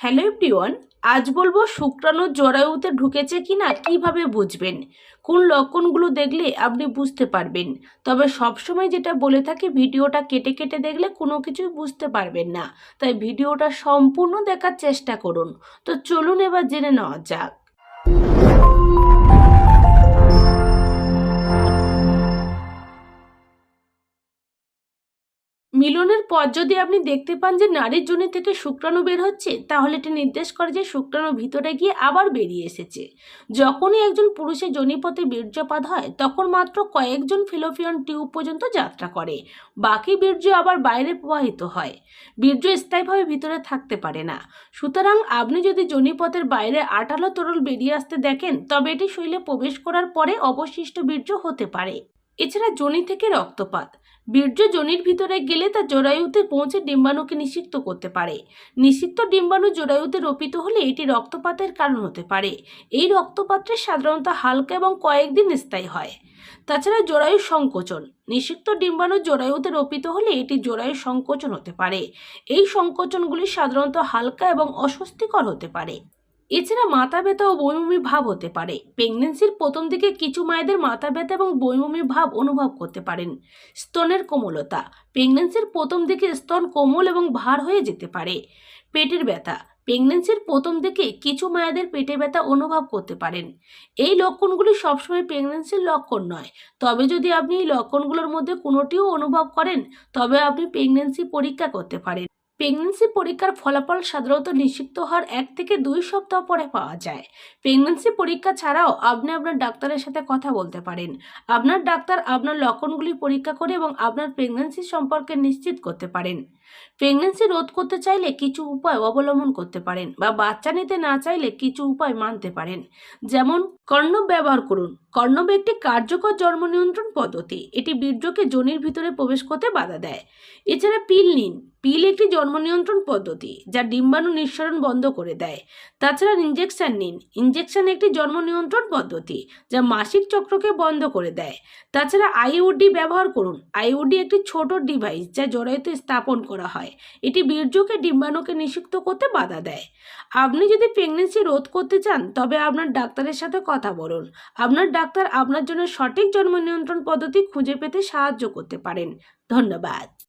Hello everyone, আজ বলব শুক্রাণু জরায়ুতে ঢুকেছে কিনা কীভাবে বুঝবেন? কোন লক্ষণগুলো দেখলে আপনি বুঝতে পারবেন? তবে সবসময় যেটা বলে থাকি, ভিডিওটা কেটে কেটে দেখলে কোনো কিছুই বুঝতে পারবেন না। তাই ভিডিওটা সম্পূর্ণ দেখার চেষ্টা করুন। তো চলুন এবার জেনে নেওয়া যাক। মিলনের পর যদি আপনি দেখতে পান যে নারীর যোনি থেকে শুক্রাণু বের হচ্ছে, তাহলে এটি নির্দেশ করে যে শুক্রাণু ভিতরে গিয়ে আবার বেরিয়ে এসেছে। যখনই একজন পুরুষের যোনিপথে বীর্যপাত হয়, তখন মাত্র কয়েকজন ফিলোপিয়ান টিউব পর্যন্ত যাত্রা করে। বাকি বীর্য আবার বাইরে প্রবাহিত হয়। বীর্য স্থায়ীভাবে ভিতরে থাকতে পারে না। সুতরাং আপনি যদি যোনিপথের বাইরে আটালো তরল বেরিয়ে আসতে দেখেন, তবে এটি শৈলে প্রবেশ করার পরে অবশিষ্ট বীর্য হতে পারে। এছাড়া যোনি থেকে রক্তপাত। বীর্য যোনির ভিতরে গেলে তা জরায়ুতে পৌঁছে ডিম্বাণুকে নিষিক্ত করতে পারে। নিষিক্ত ডিম্বাণু জরায়ুতে রোপিত হলে এটি রক্তপাতের কারণ হতে পারে। এই রক্তপাতটা সাধারণত হালকা এবং কয়েকদিন স্থায়ী হয়। তাছাড়া জরায়ু সংকোচন। নিষিক্ত ডিম্বাণু জরায়ুতে রোপিত হলে এটি জরায়ু সংকোচন হতে পারে। এই সংকোচনগুলি সাধারণত হালকা এবং অস্বস্তিকর হতে পারে। এছাড়া মাথা ব্যথা ও বমিবমি ভাব হতে পারে। প্রেগনেন্সির প্রথম দিকে কিছু মায়েদের মাথা ব্যথা এবং বমিবমি ভাব অনুভব করতে পারেন। স্তনের কোমলতা প্রেগনেন্সির প্রথম দিকে স্তন কোমল এবং ভার হয়ে যেতে পারে। পেটের ব্যথা প্রেগনেন্সির প্রথম দিকে কিছু মায়েদের পেটে ব্যথা অনুভব করতে পারেন। এই লক্ষণগুলি সবসময় প্রেগনেন্সির লক্ষণ নয়। তবে যদি আপনি এই লক্ষণগুলোর মধ্যে কোনোটিও অনুভব করেন, তবে আপনি প্রেগনেন্সি পরীক্ষা করতে পারেন। প্রেগনেন্সি পরীক্ষার ফলাফল সাধারণত নিষিক্ত হওয়ার এক থেকে দুই সপ্তাহ পরে পাওয়া যায়। প্রেগনেন্সি পরীক্ষা ছাড়াও আপনি আপনার ডাক্তারের সাথে কথা বলতে পারেন। আপনার ডাক্তার আপনার লক্ষণগুলি পরীক্ষা করে এবং আপনার প্রেগনেন্সি সম্পর্কে নিশ্চিত করতে পারেন। প্রেগনেন্সি রোধ করতে চাইলে কিছু উপায় অবলম্বন করতে পারেন বা বাচ্চা নিতে না চাইলে কিছু উপায় মানতে পারেন। যেমন কর্ণব ব্যবহার করুন। কর্ণব একটি কার্যকর জন্ম নিয়ন্ত্রণ পদ্ধতি। এটি বীর্যকে যোনির ভিতরে প্রবেশ করতে বাধা দেয়। এছাড়া পিল নিন। পিল একটি জন্ম নিয়ন্ত্রণ পদ্ধতি যা ডিম্বাণু নিঃসরণ বন্ধ করে দেয়। তাছাড়া ইঞ্জেকশন নিন। ইঞ্জেকশন একটি জন্ম নিয়ন্ত্রণ পদ্ধতি যা মাসিক চক্রকে বন্ধ করে দেয়। তাছাড়া আইউডি ব্যবহার করুন। আইউডি একটি ছোট ডিভাইস যা জরায়ুতে স্থাপন করা হয়। এটি বীর্যকে ডিম্বাণুকে নিষিক্ত করতে বাধা দেয়। আপনি যদি প্রেগনেন্সি রোধ করতে চান, তবে আপনার ডাক্তারের সাথে কথা বলুন। আপনার ডাক্তার আপনার জন্য সঠিক জন্ম নিয়ন্ত্রণ পদ্ধতি খুঁজে পেতে সাহায্য করতে পারেন। ধন্যবাদ।